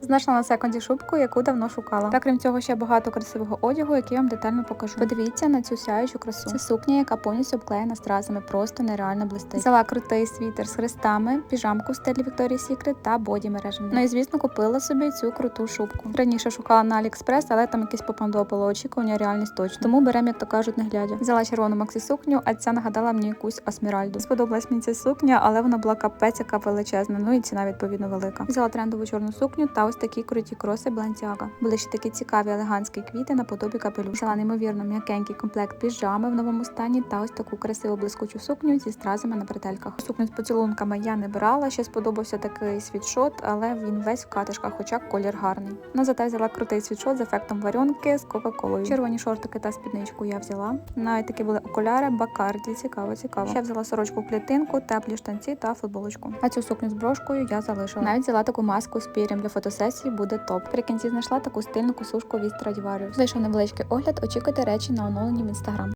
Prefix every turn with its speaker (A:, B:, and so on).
A: Знайшла на секунді шубку, яку давно шукала. Та крім цього, ще багато красивого одягу, який я вам детально покажу. Подивіться на цю сяючу красу. Це сукня, яка повністю обклеєна стразами, просто нереально блистить. Взяла крутий світер з хрестами, піжамку в стилі Victoria's Secret та боді мережами. Ну і звісно, купила собі цю круту шубку. Раніше шукала на AliExpress, але там якесь попандопало очікування, реальність точно. Тому беремо, як то кажуть, не глядя. Взяла червону максі сукню, а ця нагадала мені якусь асміральду. Сподобалась мені ця сукня, але вона була капець, яка величезна. Ну і ціна відповідно велика. Взяла трендову чорну сукню та ось такі круті кроси Balenciaga. Були ще такі цікаві елегантські квіти наподобі капелюш. Взяла неймовірно м'якенький комплект піжами в новому стані та ось таку красиву блискучу сукню зі стразами на бретельках. Сукню з поцілунками я не брала. Ще сподобався такий світшот, але він весь в катишках, хоча колір гарний. Ну зате взяла крутий світшот з ефектом варіонки з кока-колою. Червоні шортики та спідничку я взяла. Навіть такі були окуляри, бакарді. Цікаво, цікаво. Ще взяла сорочку в клітинку, теплі штанці та футболочку. А цю сукню з брошкою я залишила. Навіть взяла таку маску з пір'ям для фотосесії буде топ. При кінці знайшла таку стильну косушку від Stradivarius. Вийшов невеличкий огляд. Очікуйте речі на оновленні в інстаграм.